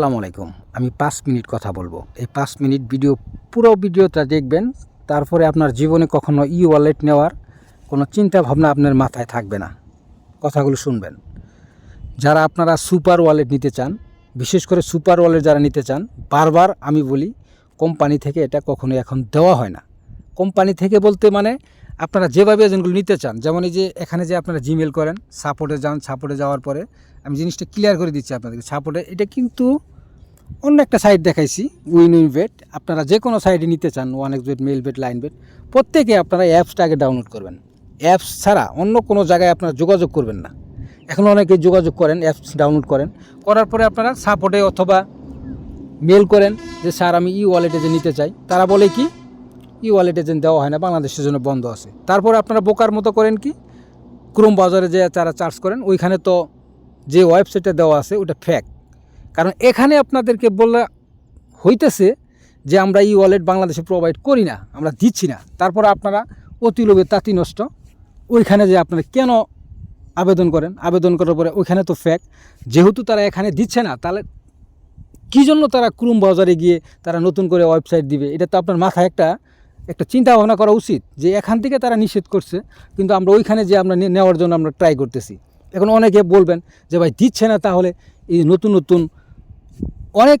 আসসালামু আলাইকুম। আমি পাঁচ মিনিট কথা বলব। এই পাঁচ মিনিট ভিডিও, পুরো ভিডিওটা দেখবেন। তারপরে আপনার জীবনে কখনো ই ওয়ালেট নেওয়ার কোনো চিন্তা ভাবনা আপনার মাথায় থাকবে না। কথাগুলো শুনবেন। যারা আপনারা সুপার ওয়ালেট নিতে চান, বিশেষ করে সুপার ওয়ালেট যারা নিতে চান, বারবার আমি বলি, কোম্পানি থেকে এটা কখনো এখন দেওয়া হয় না। কোম্পানি থেকে বলতে মানে আপনারা যেভাবে এজেন্টগুলো নিতে চান, যেমন এই যে এখানে যে আপনারা জিমেল করেন সাপোর্টে যান সাপোর্টে যাওয়ার পরে আমি জিনিসটা ক্লিয়ার করে দিচ্ছি আপনাদেরকে। সাপোর্টে এটা কিন্তু অন্য একটা সাইট দেখাইছি উইন উইন বেট আপনারা যে কোনো সাইটে নিতে চান one X bet Melbet Linebet প্রত্যেকে আপনারা অ্যাপসটা আগে ডাউনলোড করবেন। অ্যাপস ছাড়া অন্য কোনো জায়গায় আপনারা যোগাযোগ করবেন না। এখন অনেকে যোগাযোগ করেন অ্যাপস ডাউনলোড করেন। করার পরে আপনারা সাপোর্টে অথবা মেল করেন যে, স্যার, আমি ই ওয়ালেটে যে নিতে চাই। তারা বলে কি ই ওয়ালেট এজেন্ট দেওয়া হয় না, বাংলাদেশের জন্য বন্ধ আছে। তারপরে আপনারা বোকার মতো করেন কি? ক্রোম বাজারে যে তারা চার্জ করেন, ওইখানে তো যে ওয়েবসাইটটা দেওয়া আছে, ওটা ফ্যাক কারণ এখানে আপনাদেরকে বলা হইতেছে যে আমরা ই ওয়ালেট বাংলাদেশে প্রোভাইড করি না, আমরা দিচ্ছি না। তারপর আপনারা অতি লোভে তাঁতি নষ্ট, ওইখানে যে আপনারা কেন আবেদন করেন? আবেদন করার পরে ওইখানে তো ফ্যাক যেহেতু তারা এখানে দিচ্ছে না, তাহলে কী জন্য তারা ক্রুম বাজারে গিয়ে তারা নতুন করে ওয়েবসাইট দিবে? এটা তো আপনার মাথায় একটা একটা চিন্তা ভাবনা করা উচিত যে এখান থেকে তারা নিষেধ করছে, কিন্তু আমরা ওইখানে যে আমরা নেওয়ার জন্য আমরা ট্রাই করতেছি। এখন অনেকে বলবেন যে ভাই দিচ্ছে না তাহলে এই নতুন নতুন অনেক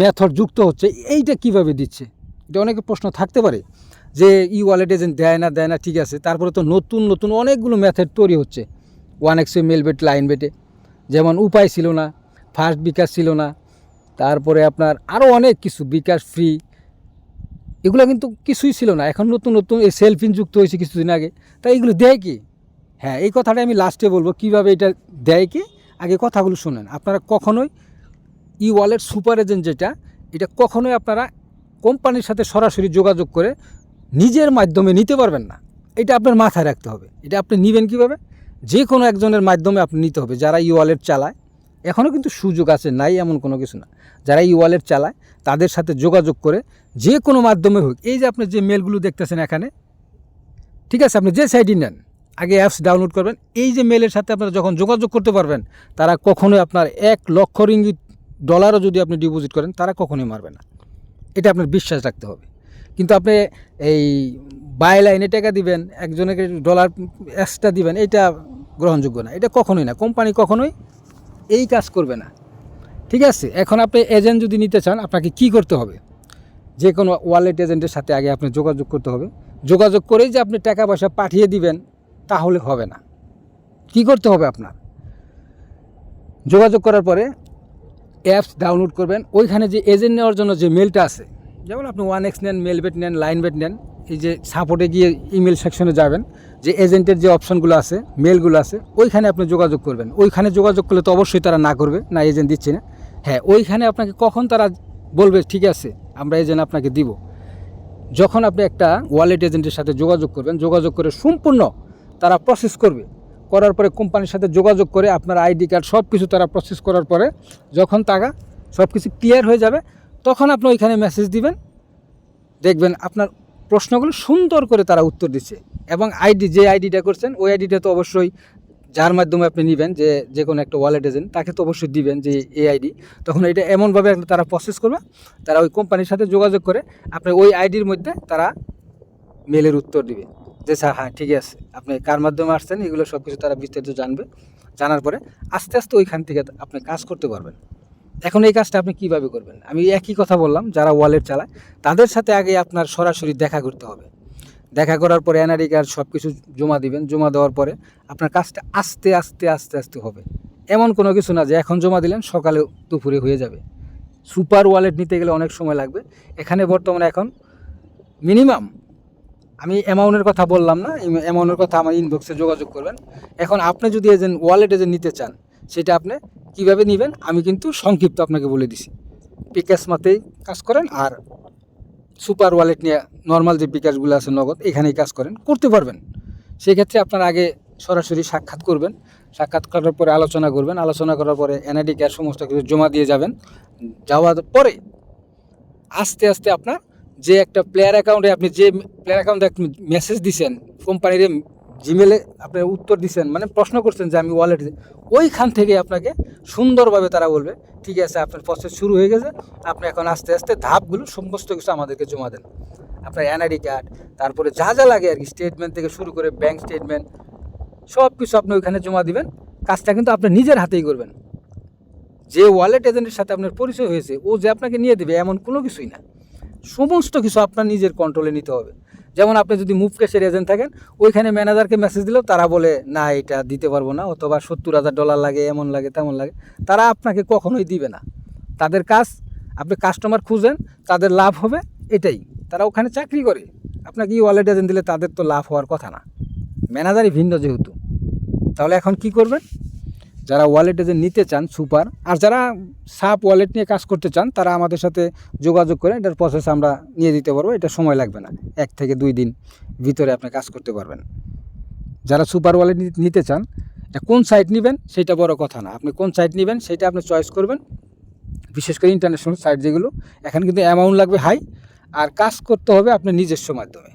মেথড যুক্ত হচ্ছে, এইটা কীভাবে দিচ্ছে? এটা অনেকে প্রশ্ন থাকতে পারে যে ই ওয়ালেট এজেন্ট দেয় না দেয় না, ঠিক আছে, তারপরে তো নতুন নতুন অনেকগুলো মেথড তৈরি হচ্ছে। ওয়ান এক্সে মেল বেট লাইন বেটে যেমন উপায় ছিল না ফার্স্ট বিকাশ ছিল না, তারপরে আপনার আরও অনেক কিছু বিকাশ ফ্রি এগুলো কিন্তু কিছুই ছিল না। এখন নতুন নতুন এই সেলফিন যুক্ত হয়েছে কিছুদিন আগে। তাই এগুলো দেয় কি? হ্যাঁ এই কথাটা আমি লাস্টে বলব, কীভাবে এটা দেয় কি? আগে কথাগুলো শোনেন। আপনারা কখনোই ই ওয়ালেট সুপার এজেন্ট যেটা, এটা কখনোই আপনারা কোম্পানির সাথে সরাসরি যোগাযোগ করে নিজের মাধ্যমে নিতে পারবেন না। এটা আপনার মাথায় রাখতে হবে। এটা আপনি নেবেন কীভাবে? যে কোনো একজনের মাধ্যমে আপনি নিতে হবে, যারা ই ওয়ালেট চালায়। এখনও কিন্তু সুযোগ আছে, নাই এমন কোনো কিছু না। যারা ই ওয়ালেট চালায়, তাদের সাথে যোগাযোগ করে যে কোনো মাধ্যমে হোক, এই যে আপনি যে মেলগুলো দেখতেছেন এখানে, ঠিক আছে, আপনি যে সাইডই নেন, আগে অ্যাপস ডাউনলোড করবেন, এই যে মেলের সাথে আপনারা যখন যোগাযোগ করতে পারবেন, তারা কখনোই আপনার এক লক্ষ রিঙ্গিত ডলারও যদি আপনি ডিপোজিট করেন, তারা কখনোই মারবে না। এটা আপনার বিশ্বাস রাখতে হবে। কিন্তু আপনি এই বাই লাইনে টাকা দিবেন একজনকে ডলার এক্সট্রা দিবেন, এটা গ্রহণযোগ্য না। এটা কখনোই না। কোম্পানি কখনোই এই কাজ করবে না। ঠিক আছে? এখন আপনি এজেন্ট যদি নিতে চান, আপনাকে কি করতে হবে? যে কোনো ওয়ালেট এজেন্টের সাথে আগে আপনি যোগাযোগ করতে হবে। যোগাযোগ করেই যে আপনি টাকা পয়সা পাঠিয়ে দিবেন, তাহলে হবে না। কি করতে হবে আপনার? যোগাযোগ করার পরে অ্যাপস ডাউনলোড করবেন। ওইখানে যে এজেন্ট নেওয়ার জন্য যে মেলটা আছে, যেমন আপনি ওয়ান এক্স নেন মেল বেট নেন লাইন বেট নেন এই যে সাপোর্টে গিয়ে ইমেল সেকশনে যাবেন, যে এজেন্টের যে অপশনগুলো আছে মেলগুলো আছে, ওইখানে আপনি যোগাযোগ করবেন। ওইখানে যোগাযোগ করলে তো অবশ্যই তারা না করবে, না এজেন্ট দিচ্ছে না। হ্যাঁ ওইখানে আপনাকে কখন তারা বলবে, ঠিক আছে, আমরা এজেন্ট আপনাকে দিব। যখন আপনি একটা ওয়ালেট এজেন্টের সাথে যোগাযোগ করবেন, যোগাযোগ করে সম্পূর্ণ তারা প্রসেস করবে। করার পরে কোম্পানির সাথে যোগাযোগ করে আপনার আইডি কার্ড সব কিছু তারা প্রসেস করার পরে যখন টাকা সব কিছু ক্লিয়ার হয়ে যাবে, তখন আপনি ওইখানে মেসেজ দিবেন, দেখবেন আপনার প্রশ্নগুলো সুন্দর করে তারা উত্তর দিচ্ছে এবং আইডি, যে আইডিটা করছেন, ওই আইডিটা তো অবশ্যই যার মাধ্যমে আপনি নেবেন যে যে কোনো একটা ওয়ালেট এজেন্ট তাকে তো অবশ্যই দিবেন যে এই আইডি। তখন এটা এমনভাবে তারা প্রসেস করবে, তারা ওই কোম্পানির সাথে যোগাযোগ করে আপনি ওই আইডির মধ্যে তারা মেলের উত্তর দিবে যে, স্যার হ্যাঁ ঠিক আছে। আপনি কার মাধ্যমে আসছেন, এগুলো সব কিছু তারা বিস্তারিত জানবে। জানার পরে আস্তে আস্তে ওইখান থেকে আপনি কাজ করতে পারবেন। এখন এই কাজটা আপনি কীভাবে করবেন? আমি একই কথা বললাম, যারা ওয়ালেট চালায়, তাদের সাথে আগে আপনার সরাসরি দেখা করতে হবে। দেখা করার পরে এনআরই কার্ড সব কিছু জমা দিবেন, জমা দেওয়ার পরে আপনার কাজটা আস্তে আস্তে আস্তে আস্তে হবে। এমন কোনো কিছু না যে এখন জমা দিলেন, সকালে দুপুরে হয়ে যাবে। সুপার ওয়ালেট নিতে গেলে অনেক সময় লাগবে। এখানে বর্তমানে এখন মিনিমাম, আমি অ্যামাউন্টের কথা বললাম না অ্যামাউন্টের কথা আমার ইনবক্সে যোগাযোগ করবেন। এখন আপনি যদি এজেন্ট ওয়ালেট এজেন্ট নিতে চান সেটা আপনি কীভাবে নেবেন? আমি কিন্তু সংক্ষিপ্ত আপনাকে বলে দিছি। পিকাস মাতেই কাজ করেন আর সুপার ওয়ালেট নিয়ে নর্মাল যে বিকাশগুলো আছে নগদ, এখানেই কাজ করেন। করতে পারবেন। সেক্ষেত্রে আপনার আগে সরাসরি সাক্ষাৎ করবেন। সাক্ষাৎ করার পরে আলোচনা করবেন। আলোচনা করার পরে এনআইডি কার্ড সমস্ত কিছু জমা দিয়ে যাবেন। যাওয়ার পরে আস্তে আস্তে আপনার যে একটা প্লেয়ার অ্যাকাউন্টে আপনি যে প্লেয়ার অ্যাকাউন্টে মেসেজ দিছেন কোম্পানির জিমেলে আপনি উত্তর দিচ্ছেন মানে প্রশ্ন করছেন যে আমি ওয়ালেট ওইখান থেকে আপনাকে সুন্দরভাবে তারা বলবে, ঠিক আছে, আপনার প্রসেস শুরু হয়ে গেছে, আপনি এখন আস্তে আস্তে ধাপগুলো সমস্ত কিছু আমাদেরকে জমা দেন। আপনার এনআইডি কার্ড তারপরে যা যা লাগে আর কি স্টেটমেন্ট থেকে শুরু করে ব্যাংক স্টেটমেন্ট সব কিছু আপনি ওইখানে জমা দিবেন। কাজটা কিন্তু আপনি নিজের হাতেই করবেন। যে ওয়ালেট এজেন্টের সাথে আপনার পরিচয় হয়েছে, ও যে আপনাকে নিয়ে দেবে, এমন কোনো কিছুই না। সমস্ত কিছু আপনার নিজের কন্ট্রোলে নিতে হবে। যেমন আপনি যদি মুভ ক্যাশের এজেন্ট থাকেন, ওইখানে ম্যানেজারকে মেসেজ দিলেও তারা বলে, না, এটা দিতে পারব না। অথবা সত্তর হাজার ডলার লাগে, এমন লাগে, তেমন লাগে। তারা আপনাকে কখনোই দিবে না। তাদের কাজ, আপনি কাস্টমার খুঁজেন, তাদের লাভ হবে এটাই। তারা ওখানে চাকরি করে। আপনাকে ই ওয়ালেট এজেন্ট দিলে তাদের তো লাভ হওয়ার কথা না। ম্যানেজারই ভিন্ন যেহেতু। তাহলে এখন কি করবেন? যারা ওয়ালেটে যে নিতে চান সুপার আর যারা সাপ ওয়ালেট নিয়ে কাজ করতে চান, তারা আমাদের সাথে যোগাযোগ করে এটার প্রসেস আমরা নিয়ে দিতে পারব, এটা সময় লাগবে না, এক থেকে দুই দিন ভিতরে আপনি কাজ করতে পারবেন। যারা সুপার ওয়ালেট নিতে চান এটা কোন সাইট নেবেন সেটা বড় কথা না, আপনি কোন সাইট নেবেন সেটা আপনি চয়েস করবেন, বিশেষ করে ইন্টারন্যাশনাল সাইট যেগুলো, এখানে কিন্তু অ্যামাউন্ট লাগবে হাই আর কাজ করতে হবে আপনার নিজস্ব মাধ্যমে।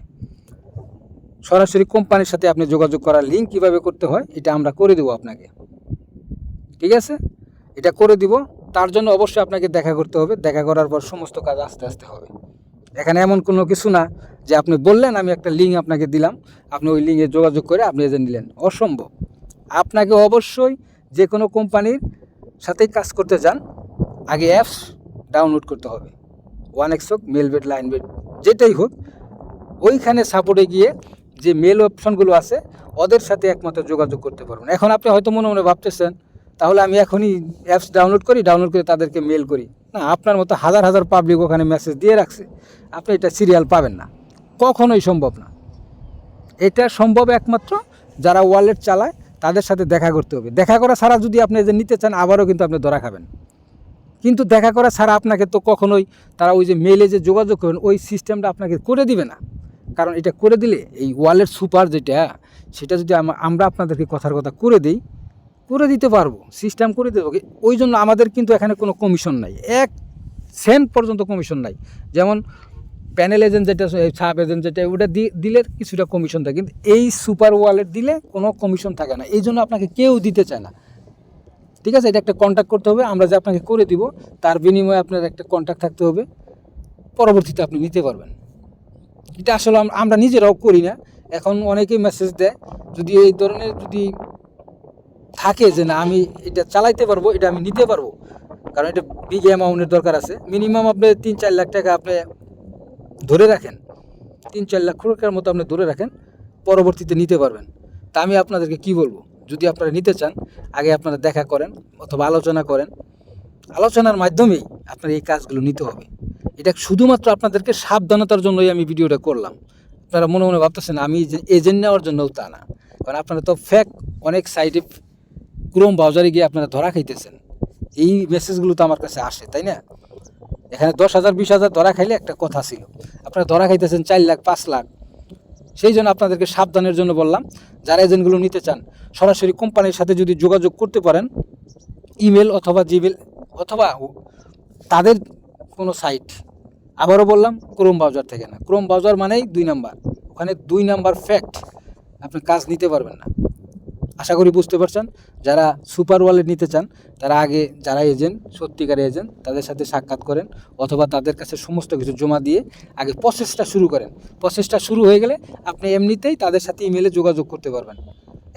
সরাসরি কোম্পানির সাথে আপনি যোগাযোগ করার লিঙ্ক কীভাবে করতে হয়, এটা আমরা করে দেবো আপনাকে। ঠিক আছে? এটা করে দিব। তার জন্য অবশ্যই আপনাকে দেখা করতে হবে। দেখা করার পর সমস্ত কাজ আস্তে আস্তে হবে। এখানে এমন কোনো কিছু না যে আপনি বললেন, আমি একটা লিঙ্ক আপনাকে দিলাম। আপনি ওই লিঙ্কে যোগাযোগ করে আপনি এজেন্ট নিলেন। অসম্ভব। আপনাকে অবশ্যই যে কোনো কোম্পানির সাথেই কাজ করতে যান। আগে অ্যাপস ডাউনলোড করতে হবে। ওয়ান এক্স হোক মেল বেড লাইন বেড যেটাই হোক, ওইখানে সাপোর্টে গিয়ে যে মেল অপশনগুলো আছে, ওদের সাথে একমাত্র যোগাযোগ করতে পারবেন। এখন আপনি হয়তো মনে মনে ভাবতেছেন তাহলে আমি এখনই অ্যাপস ডাউনলোড করি ডাউনলোড করে তাদেরকে মেল করি। না, আপনার মতো হাজার হাজার পাবলিক ওখানে মেসেজ দিয়ে রাখছে, আপনি এটা সিরিয়াল পাবেন না। কখনোই সম্ভব না। এটা সম্ভব একমাত্র যারা ওয়ালেট চালায়, তাদের সাথে দেখা করতে হবে। দেখা করা ছাড়া যদি আপনি যে নিতে চান, আবারও কিন্তু আপনি ধরা খাবেন। কিন্তু দেখা করা ছাড়া আপনাকে তো কখনোই তারা ওই যে মেলে যে যোগাযোগ করবেন, ওই সিস্টেমটা আপনাকে করে দিবে না। কারণ এটা করে দিলে এই ওয়ালেট সুপার যেটা, সেটা যদি আমরা আপনাদেরকে কথার কথা করে দিই করে দিতে পারব সিস্টেম করে দেবো ওই জন্য আমাদের কিন্তু এখানে কোনো কমিশন নাই। এক সেন্ট পর্যন্ত কমিশন নাই। যেমন প্যানেল এজেন্ট যেটা সাব এজেন্ট যেটা, ওটা দিলে কিছুটা কমিশন থাকে, কিন্তু এই সুপার ওয়ালেট দিলে কোনো কমিশন থাকে না। এই জন্য আপনাকে কেউ দিতে চায় না। ঠিক আছে? এটা একটা কন্ট্যাক্ট করতে হবে, আমরা যে আপনাকে করে দিব, তার বিনিময়ে আপনার একটা কন্ট্যাক্ট থাকতে হবে, পরবর্তীতে আপনি নিতে পারবেন। এটা আসলে আমরা নিজেরাও করি না। এখন অনেকেই মেসেজ দেয়, যদি এই ধরনের যদি থাকে যে না, আমি এটা চালাইতে পারব, এটা আমি নিতে পারব। কারণ এটা বিগ অ্যামাউন্টের দরকার আছে। মিনিমাম আপনি তিন চার লাখ টাকা আপনি ধরে রাখেন। তিন চার লাখ টাকার মতো আপনি ধরে রাখেন, পরবর্তীতে নিতে পারবেন। তা আমি আপনাদেরকে কি বলব? যদি আপনারা নিতে চান, আগে আপনারা দেখা করেন অথবা আলোচনা করেন। আলোচনার মাধ্যমেই আপনার এই কাজগুলো নিতে হবে। এটা শুধুমাত্র আপনাদেরকে সাবধানতার জন্যই আমি ভিডিওটা করলাম। আপনারা মনে মনে ভাবতেছেন, আমি এজেন্ট নেওয়ার জন্যও তা না। কারণ আপনারা তো ফ্যাক অনেক সাইডে ক্রোম ব্রাউজারে গিয়ে আপনারা ধরা খাইতেছেন। এই মেসেজগুলো তো আমার কাছে আসে, তাই না? এখানে দশ হাজার, বিশ হাজার ধরা খাইলে একটা কথা ছিল। আপনারা ধরা খাইতেছেন চার লাখ, পাঁচ লাখ। সেই জন্য আপনাদেরকে সাবধানের জন্য বললাম, যারা এজেন্টগুলো নিতে চান, সরাসরি কোম্পানির সাথে যদি যোগাযোগ করতে পারেন ইমেল অথবা জিমেল অথবা তাদের কোনো সাইট। আবারও বললাম, ক্রোম ব্রাউজার থেকে না। ক্রোম ব্রাউজার মানেই দুই নাম্বার। ওখানে দুই নাম্বার ফ্যাক্ট আপনি কাজ নিতে পারবেন না। আশা করি বুঝতে পারছেন, যারা সুপার ওয়ালেট নিতে চান, তারা আগে যারা এজেন্ট সত্যিকার এজেন্ট তাদের সাথে সাক্ষাৎ করেন অথবা তাদের কাছে সমস্ত কিছু জমা দিয়ে আগে প্রসেসটা শুরু করেন। প্রসেসটা শুরু হয়ে গেলে আপনি এমনিতেই তাদের সাথে ইমেলে যোগাযোগ করতে পারবেন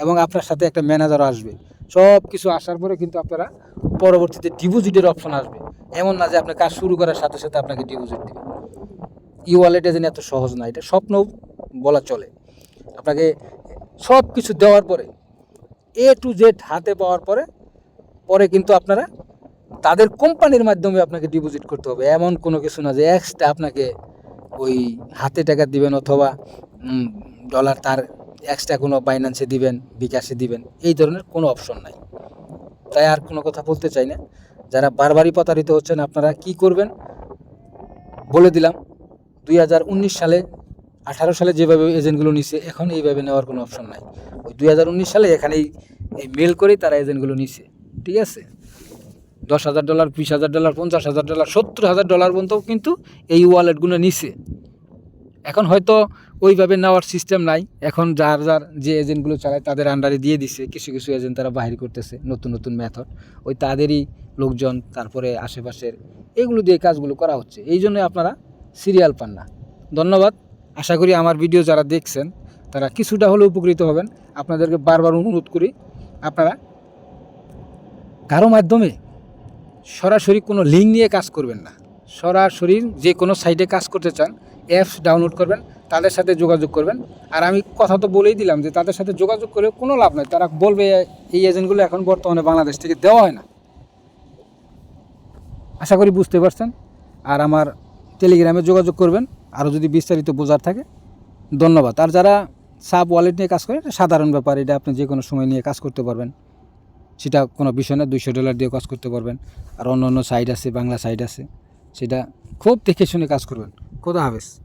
এবং আপনার সাথে একটা ম্যানেজারও আসবে। সব কিছু আসার পরে কিন্তু আপনারা পরবর্তীতে ডিপোজিটের অপশন আসবে। এমন না যে আপনি কাজ শুরু করার সাথে সাথে আপনাকে ডিপোজিট দেবে। ই ওয়ালেট এজেন্ট এত সহজ না, এটা স্বপ্ন বলা চলে। আপনাকে সব কিছু দেওয়ার পরে এ টু জেড হাতে পাওয়ার পরে পরে কিন্তু আপনারা তাদের কোম্পানির মাধ্যমে আপনাকে ডিপোজিট করতে হবে। এমন কোনো কিছু না যে এক্সট্রা আপনাকে ওই হাতে টাকা দিবেন অথবা ডলার তার এক্সট্রা কোনো বাইন্যান্সে দিবেন, বিকাশে দিবেন, এই ধরনের কোনো অপশন নাই। তাই আর কোনো কথা বলতে চাই না। যারা বারবারই প্রতারিত হচ্ছেন, আপনারা কি করবেন? বলে দিলাম, দুই হাজার উনিশ সালে আঠারো সালে যেভাবে এজেন্টগুলো নিছে, এখন এইভাবে নেওয়ার কোনো অপশন নাই। ওই দুই হাজার উনিশ সালে এখানেই এই মেল করেই তারা এজেন্টগুলো নিছে, ঠিক আছে? দশ হাজার ডলার বিশ হাজার ডলার পঞ্চাশ হাজার ডলার সত্তর হাজার ডলার পর্যন্ত কিন্তু এই ওয়ালেটগুলো নিছে। এখন হয়তো ওইভাবে নেওয়ার সিস্টেম নাই। এখন যার যার যে এজেন্টগুলো চালায়, তাদের আন্ডারে দিয়ে দিছে। কিছু কিছু এজেন্ট তারা বাহির করতেছে, নতুন নতুন মেথড ওই তাদেরই লোকজন, তারপরে আশেপাশের, এগুলো দিয়ে কাজগুলো করা হচ্ছে। এই জন্য আপনারা সিরিয়াল পান না। ধন্যবাদ। আশা করি আমার ভিডিও যারা দেখছেন, তারা কিছুটা হলেও উপকৃত হবেন। আপনাদেরকে বারবার অনুরোধ করি, আপনারা কারও মাধ্যমে সরাসরি কোনো লিঙ্ক নিয়ে কাজ করবেন না। সরাসরি যে কোনো সাইটে কাজ করতে চান অ্যাপস ডাউনলোড করবেন, তাদের সাথে যোগাযোগ করবেন। আর আমি কথা তো বলেই দিলাম যে তাদের সাথে যোগাযোগ করে কোনো লাভ নাই। তারা বলবে, এই এজেন্টগুলো এখন বর্তমানে বাংলাদেশ থেকে দেওয়া হয় না। আশা করি বুঝতে পারছেন। আর আমার টেলিগ্রামে যোগাযোগ করবেন। আরও যদি বিস্তারিত বোঝার থাকে, ধন্যবাদ। আর যারা সাব ওয়ালেট নিয়ে কাজ করে, এটা সাধারণ ব্যাপার, এটা আপনি যে কোনো সময় নিয়ে কাজ করতে পারবেন। সেটা কোনো বিষয় না, দুইশো ডলার দিয়ে কাজ করতে পারবেন। আর অন্য অন্য সাইড আছে, বাংলা সাইড আছে, সেটা খুব দেখে শুনে কাজ করবেন। খোদা হাফেজ।